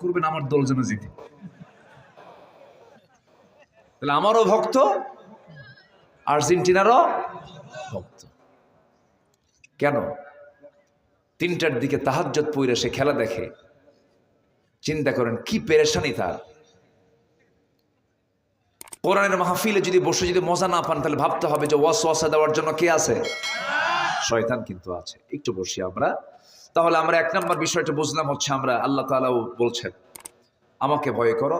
করবেন আমার দল যেন জিতে। তাহলে আমারও ভক্ত, আর্জেন্টিনারও ভক্ত। কেন? তিনটার দিকে তাহাজ্জত পইরে সে খেলা দেখে, চিন্তা করেন কি পেরেশানি তার। কোরআনের মাহফিলে যদি বসে যদি মজা না পান, তাহলে ভাবতে হবে যে ওয়াস ওয়াসা দেওয়ার জন্য কে আছে? শয়তান কিন্তু আছে। একটু বসি আমরা। তাহলে আমরা এক নম্বর বিষয়টা বুঝলাম হচ্ছে আমরা, আল্লাহ তাআলাও বলছেন, আমাকে ভয় করো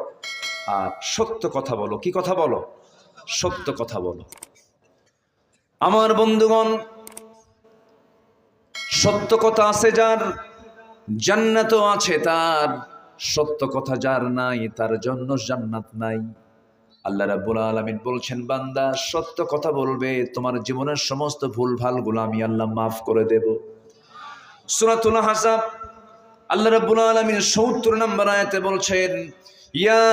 আর সত্য কথা বলো। কি কথা বলো? সত্য কথা বলো। আমার বন্ধুগণ, সত্য কথা আছে যার, জান্নাতও আছে তার, সত্য কথা যার নাই তার জন্য জান্নাত নাই। আল্লাহ রাব্বুল আলামিন বলছেন, বান্দা সত্য কথা বলবে, তোমার জীবনের সমস্ত ভুল ভালগুলো আমি আল্লাহ মাফ করে দেব। সূরাতুল হাসাব আল্লাহ রাব্বুল আলামিন 70 নম্বর আয়াতে বলছেন ইয়া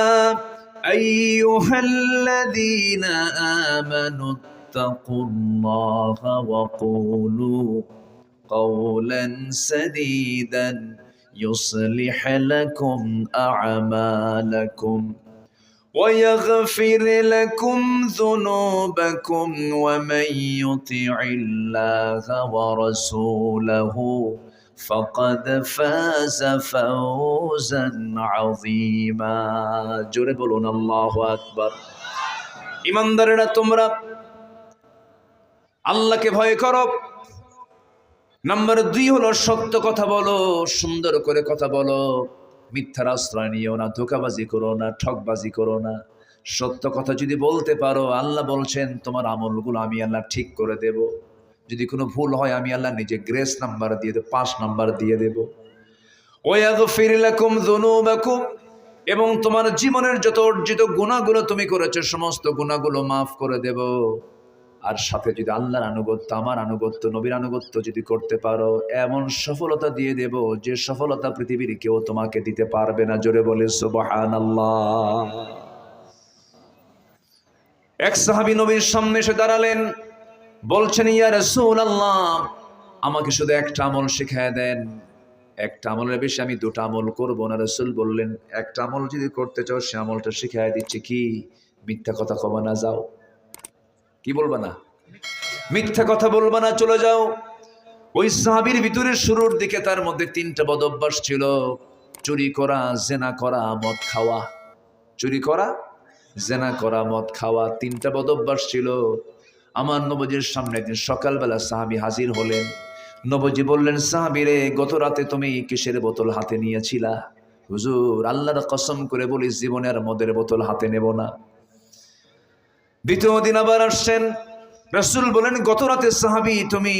আইয়ুহাল্লাযীনা আমানু তাকুল্লাহা ওয়া কুলু قولا سديدا يصلح لكم اعمالكم ويغفر لكم ذنوبكم ومن يطع الله ورسوله فقد فاز فوزا عظيما জোরে বলুন আল্লাহু আকবার ইমানদারেরা তোমরা আল্লাহকে ভয় করো নাম্বার দুই হলো সত্য কথা বলো সুন্দর করে কথা বলো মিথ্যার আশ্রয় নিও না, ধোকাবাজি করো না ঠকবাজি করো না। সত্য কথা যদি বলতে পারো, আল্লাহ বলছেন, তোমার আমলগুলো আমি আল্লাহ ঠিক করে দেব। যদি কোনো ভুল হয়, আমি আল্লাহ নিজে গ্রেস নাম্বার দিয়ে দেবো পাঁচ নাম্বার দিয়ে দেব। ওয়াগফিরলাকুম যুনুবাকুম, এবং তোমার জীবনের যত অর্জিত গুণাগুলো তুমি করেছ, সমস্ত গুণাগুলো মাফ করে দেব। আর সাথে যদি আল্লাহর আনুগত্য, আমার আনুগত্য, নবীর আনুগত্য যদি করতে পারো, এমন সফলতা দিয়ে দেব যে সফলতা পৃথিবীর কেউ তোমাকে দিতে পারবে না। জোরে বলে সুবহান এক সাহাবী নবীর সামনে এসে দাঁড়ালেন। বলছেন, ইয়া রাসূল আল্লাহ আমাকে শুধু একটা আমল শিখায় দেন। একটা আমলের বেশি আমি দুটো আমল করব না। রসুল বললেন, একটা আমল যদি করতে চাও, সে আমলটা শিখায় দিচ্ছে। কি? মিথ্যা কথা কমা না, যাও। কি বলবা না? মিথ্যা কথা বলবা না, চলে যাও। ওই সাহাবির ভিতরে শুরুর দিকে তার মধ্যে তিনটা বদ অভ্যাস ছিল। চুরি করা, জেনা করা, মদ খাওয়া। চুরি করা, জেনা করা, মদ খাওয়া, তিনটা বদ অভ্যাস ছিল। আমার নবজির সামনে একদিন সকালবেলা সাহাবি হাজির হলেন। নবজি বললেন, সাহাবিরে, গত রাতে তুমি কিসের বোতল হাতে নিয়েছিলা? হুজুর, আল্লাহর কসম করে বলি, জীবনে আর মদের বোতল হাতে নেব না। দ্বিতীয় দিন আবার আসছেন। রসুল বলেন, গত রাতে সাহাবি তুমি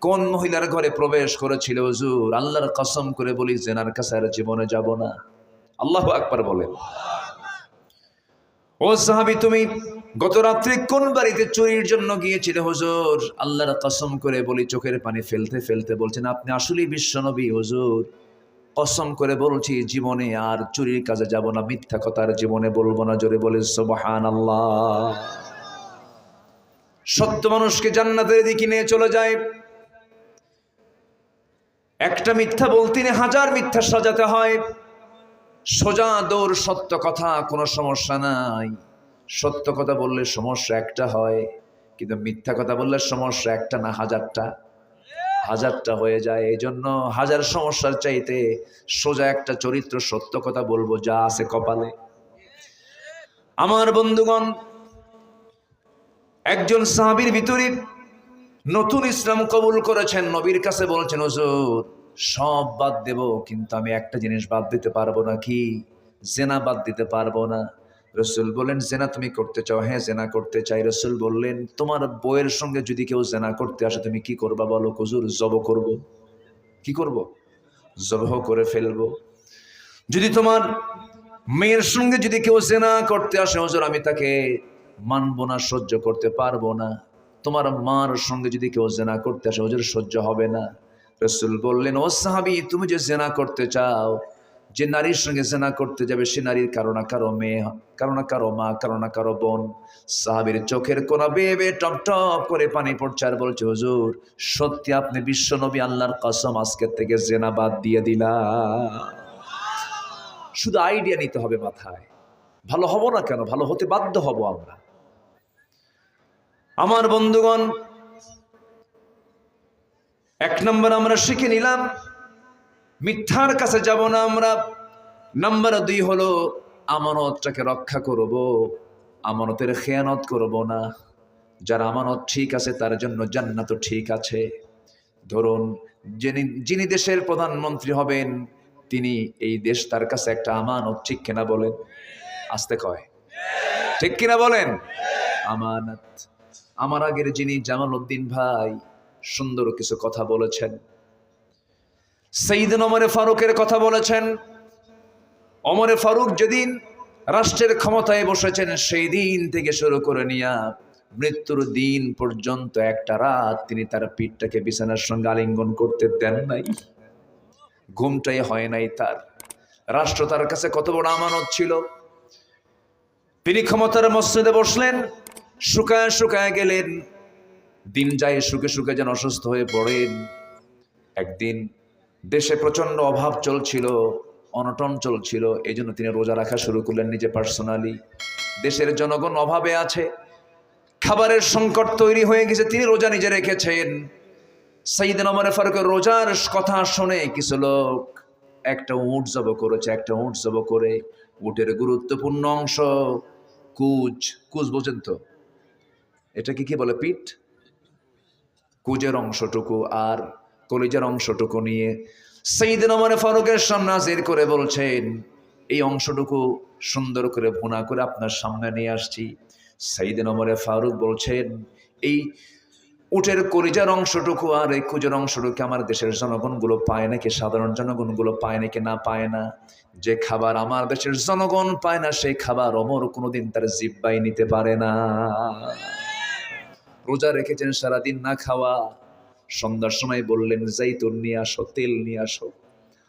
কোন মহিলার ঘরে প্রবেশ করেছিল হুজুর? আল্লাহর কসম করে বলি, জেনার কাছে আর জীবনে যাব না। আল্লাহ আকবার বলেন। ও সাহাবি তুমি গত রাত্রে কোন বাড়িতে চুরির জন্য গিয়েছিলে হুজুর? আল্লাহর কসম করে বলি, চোখের পানি ফেলতে ফেলতে বলছেন, আপনি আসলেই বিশ্বনবী হুজুর। কসম করে বলছি, জীবনে আর চুরির কাজে যাব না, মিথ্যা কথা আর জীবনে বলব না। জোরে বলে সুবহান আল্লাহ সত্য মানুষকে জান্নাতের দিকে নিয়ে চলে যায়। একটা মিথ্যা বলতে হাজার মিথ্যা সাজাতে হয়। সোজা দৌড়, সত্য কথা, কোনো সমস্যা নাই। সত্য কথা বললে সমস্যা একটা হয়, কিন্তু মিথ্যা কথা বললে সমস্যা একটা না হাজারটা। হাজারটা হয়ে যায়। এই জন্য হাজার সমস্যার চাইতে সোজা একটা চরিত্র সত্য কথা বলব যা আছে কপালে। আমার বন্ধুগণ একজন সাহাবির ভিতরে নতুন ইসলাম কবুল করেছেন, নবীর কাছে বলছেন, হুজুর, সব বাদ দেব, কিন্তু আমি একটা জিনিস বাদ দিতে পারব না কি জেনা বাদ দিতে পারব না। রসুল বললেন, জেনা তুমি করতে চাও? হ্যাঁ জেনা করতে চাই। রসুল বললেন, তোমার বইয়ের সঙ্গে যদি কেউ জেনা করতে আসে, তুমি কি করবা বলো? কুজুর জব করব। কি করব? জবহ করে ফেলব। যদি তোমার মেয়ের সঙ্গে যদি কেউ জেনা করতে আসে, হজুর, আমি তাকে মানবো না, সহ্য করতে পারব না। তোমার মার সঙ্গে যদি কেউ জেনা করতে আসে, হজুর, সহ্য হবে না। রসুল বললেন, ও সাহাবি, তুমি যে জেনা করতে চাও, যে নারীর সঙ্গে জেনা করতে যাবে, সে নারীর কারও না কারও মেয়ে, কারও না কারও মা, কারও না কারও বোন। সাহাবির চোখের কোনা বেয়ে টপ টপ করে পানি পড়ছে আর বলছে, হুজুর, সত্যি আপনি বিশ্ব নবী, আল্লাহর কসম আজকের থেকে জেনা বাদ দিয়ে দিলা শুধু আইডিয়া নিতে হবে মাথায়। ভালো হব না কেন? ভালো হতে বাধ্য হব আমরা। আমার বন্ধুগণ, এক নম্বর আমরা শিখে নিলাম, মিথ্যার কাছে যাব না আমরা। নাম্বার দুই হলো, আমানতটাকে রক্ষা করব, আমানতের খেয়ানত করব না। যার আমানত ঠিক আছে, তার জন্য জান্নাত ঠিক আছে। ধরুন, যিনি যিনি দেশের প্রধানমন্ত্রী হবেন, তিনি এই দেশ তার কাছে একটা আমানত ঠিক কিনা বলেন? আসতে কয়। ঠিক কিনা বলেন? আমানত। আমার আগের যিনি জামাল উদ্দিন ভাই সুন্দর কিছু কথা বলেছেন। সঈদিন অমরে ফারুকের কথা বলেছেন। অমরে ফারুক যেদিন রাষ্ট্রের ক্ষমতায় বসেছেন সেই দিন থেকে শুরু করে নিয়া মৃত্যুর দিন পর্যন্ত একটা রাত তিনি তার পিঠটাকে বিছানার সঙ্গে আলিঙ্গন করতে দেন নাই। ঘুমটাই হয় নাই তার। রাষ্ট্র তার কাছে কত বড় আমানত ছিল। তিনি ক্ষমতার মসজিদে বসলেন শুকায় শুকায় গেলেন। দিন যায় শুকে শুকে যেন অসুস্থ হয়ে পড়েন। একদিন দেশে প্রচণ্ড অভাব চলছিল, অনটন চলছিল এই জন্য তিনি রোজা রাখা শুরু করলেন নিজে পার্সোনালি দেশের জনগণ অভাবে আছে, খাবারের সংকট তৈরি হয়ে গেছে, তিনি রোজা নিজে রেখেছেন। সাইদিন আমার ফারুকের রোজার কথা শুনে কিছু লোক একটা উঁট জব করেছে, একটা উঁট জব করে। উটের গুরুত্বপূর্ণ অংশ কুচ কুচ বোঝেন তো? এটাকে কি বলে পিঠ? কুজের অংশটুকু আর কলিজার অংশটুকু নিয়ে সেইদিন আমার ফারুকের সামনে হাজির করে বলছেন, এই অংশটুকু সুন্দর করে ভুনা করে আপনার সামনে নিয়ে আসছি। সেইদিন আমার ফারুক বলছেন, এই উটের কলিজার অংশটুকু আর এই কুজের অংশটুকু আমার দেশের জনগণগুলো পায় নাকি? সাধারণ জনগণগুলো পায় নাকি না পায় না? যে খাবার আমার দেশের জনগণ পায় না, সেই খাবার অমর কোনোদিন তার জিব্বাই নিতে পারে না। রোজা রেখেছেন সারাদিন না খাওয়া। সন্ধ্যার সময় বললেন, জাইতুন নিয়ে আসো, তেল নিয়ে আসো,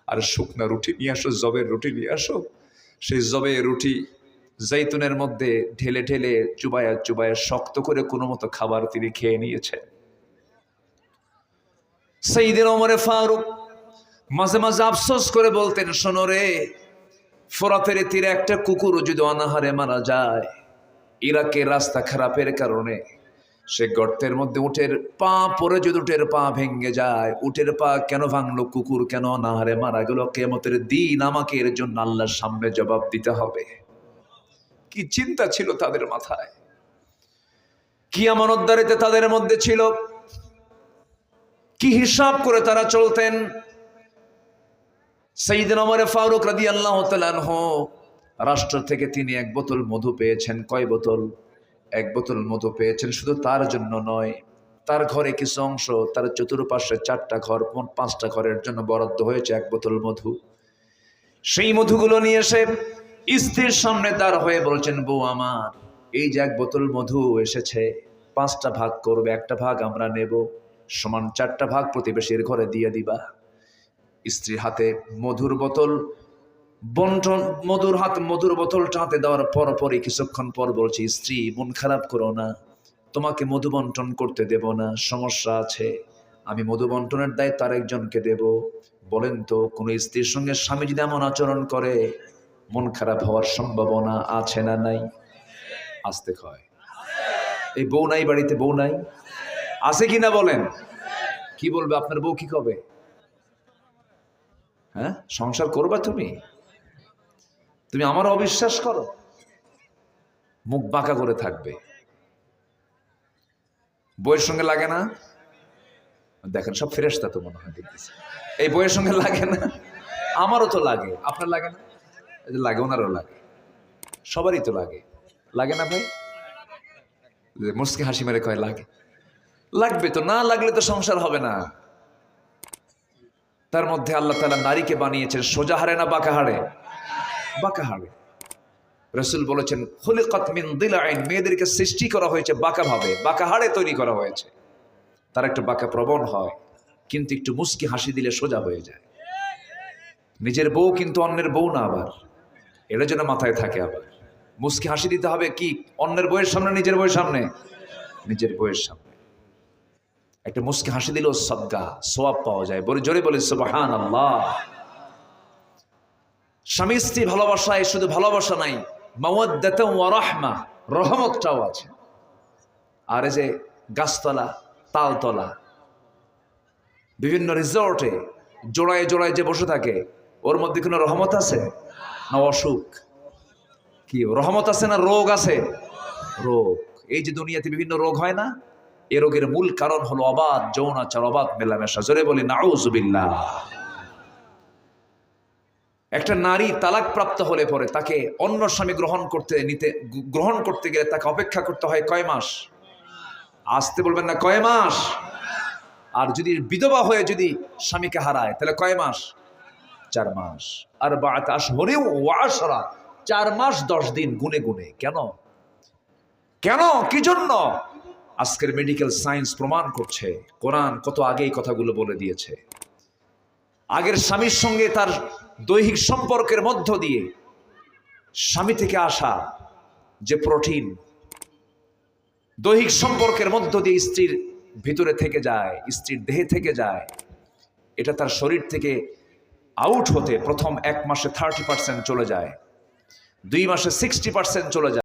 আর শুকনা রুটি নিয়ে আসো, জবের রুটি নিয়ে আসো। সেই জবের রুটি জাইতুনের মধ্যে ঢেলে ঢেলে চুবায়া চুবায়া শক্ত করে কোনো মতো খাবার তিনি খেয়ে নিয়েছেন। সেই দিন ফারুক মাঝে মাঝে আফসোস করে বলতেন, শোনো রে, ফোরাতের তীরে একটা কুকুর যদি অনাহারে মারা যায়, ইরাকের রাস্তা খারাপের কারণে সে গর্তের মধ্যে উঠের পা পরে যদি উঠের পা ভেঙে যায় উঠের পা কেন ভাঙলো কুকুর, কেন অনাহারে মারা গেল কেমতের দিন, আমাকে এর জন্য আল্লাহর সামনে জবাব দিতে হবে। কি চিন্তা ছিল তাদের মাথায়? কি আমানতদারিতে তাদের মধ্যে ছিল? কি হিসাব করে তারা চলতেন? সেইদিন আমার ফারুক রাদি আল্লাহ রাষ্ট্র থেকে তিনি এক বোতল মধু পেয়েছেন। কয় বোতল? এক বোতল মধু পেয়েছেন, শুধু তার জন্য নয়, তার ঘরে কিছু অংশ, তার চতুর্পাশে চারটা ঘর পাঁচটা ঘরের জন্য বরাদ্দ হয়েছে এক বোতল মধু। সেই মধুগুলো নিয়ে এসে স্ত্রীর সামনে দাঁড় হয়ে বলছেন, বউ আমার, এই যে এক বোতল মধু এসেছে, পাঁচটা ভাগ করবে, একটা ভাগ আমরা নেব, সমান চারটা ভাগ প্রতিবেশীর ঘরে দিয়ে দিবা। স্ত্রীর হাতে মধুর বোতল বন্টন, মধুর হাত, মধুর বোতলটা হাতে দেওয়ার পরপরই কিছুক্ষণ পর বলছি, স্ত্রী, মন খারাপ করো না। তোমাকে মধু বন্টন করতে দেব না, সমস্যা আছে। আমি মধু বন্টনের দায়িত্ব আরেকজনকে দেব। বলেন তো, কোনো স্ত্রীর সঙ্গে স্বামী যদি এমন আচরণ করে, মন খারাপ হওয়ার সম্ভাবনা আছে না নাই? আসতে হয় এই বউ নাই বাড়িতে, বউ নাই? আছে কি না বলেন? কি বলবে আপনার বউ কি কবে? হ্যাঁ সংসার করবা তুমি? তুমি আমার অবিশ্বাস করো? মুখ বাঁকা করে থাকবে। বইয়ের সঙ্গে লাগে না? দেখেন, সব ফেরেস্তা তো মনে হয় দেখতেছে। এই বইয়ের সঙ্গে লাগে না? আমারও তো লাগে। আপনার লাগে না? লাগে, ওনারও লাগে। সবারই তো লাগে। লাগে না ভাই? মুসকে হাসি মেরে কয়, লাগে। লাগবে তো, না লাগলে তো সংসার হবে না। তার মধ্যে আল্লাহ তালা নারীকে বানিয়েছেন সোজা হারে না বাঁকা হারে? বাঁকা হারে রসুল বলেছেন, খুলিকাত মিন দিলাইন মেয়েদেরকে সৃষ্টি করা হয়েছে বাঁকা ভাবে, বাঁকা হাড়ে তৈরি করা হয়েছে। তার একটু বাঁকা প্রবণ হয়, কিন্তু একটু মুস্কি হাসি দিলে সোজা হয়ে যায়। নিজের বউ কিন্তু অন্যের বউ না আবার, এটা যেন মাথায় থাকে আবার। মুস্কি হাসি দিতে হবে কি? অন্যের বইয়ের সামনে, নিজের বইয়ের সামনে? নিজের বইয়ের সামনে। একটা মুস্কি হাসি দিলেও সদ্গা, সোয়াব পাওয়া যায়। বলে, জোরে বলে সুবহান আল্লাহ স্বামী স্ত্রী ভালোবাসায় শুধু ভালোবাসা নাই মাওয়াদ্দাত ওয়া রাহমা, রহমতটাও আছে। আর এই যে গাছতলা, তালতলা, বিভিন্ন রিসর্টে জোড়ায় জোড়ায় যে বসে থাকে, ওর মধ্যে কোনো রহমত আছে? না অসুখ? কি, রহমত আছে না রোগ আছে? রোগ। এই যে দুনিয়াতে বিভিন্ন রোগ হয় না, এ রোগের মূল কারণ হলো অবাধ, যৌনাচার, অবাধ মেলামেশা। জোরে বলি, নাউজুবিল্লাহ। একটা নারী তালাক প্রাপ্ত হলে পরে তাকে অন্য স্বামী গ্রহণ করতে নিতে গ্রহণ করতে গেলে তাকে অপেক্ষা করতে হয় কয় মাস? আসতে বলবেন না, কয় মাস? আর যদি বিধবা হয়ে যদি স্বামীকে হারায়, তাহলে কয় মাস? চার মাস। আর বাতাস হরেও ওয়াসরা চার মাস দশ দিন গুনে গুনে। কেন? কেন? কি জন্য? আজকের মেডিকেল সায়েন্স প্রমাণ করছে। কোরআন কত আগেই কথাগুলো বলে দিয়েছে। আগের স্বামীর সঙ্গে তার দৈহিক সম্পর্কের মধ্য দিয়ে স্বামী থেকে আসা যে প্রোটিন, দৈহিক সম্পর্কের মধ্য দিয়ে স্ত্রীর ভিতরে থেকে যায়, স্ত্রীর দেহে থেকে যায়, এটা তার শরীর থেকে আউট হতে প্রথম এক মাসে থার্টি পার্সেন্ট চলে যায়, দুই মাসে সিক্সটি পার্সেন্ট চলে যায়।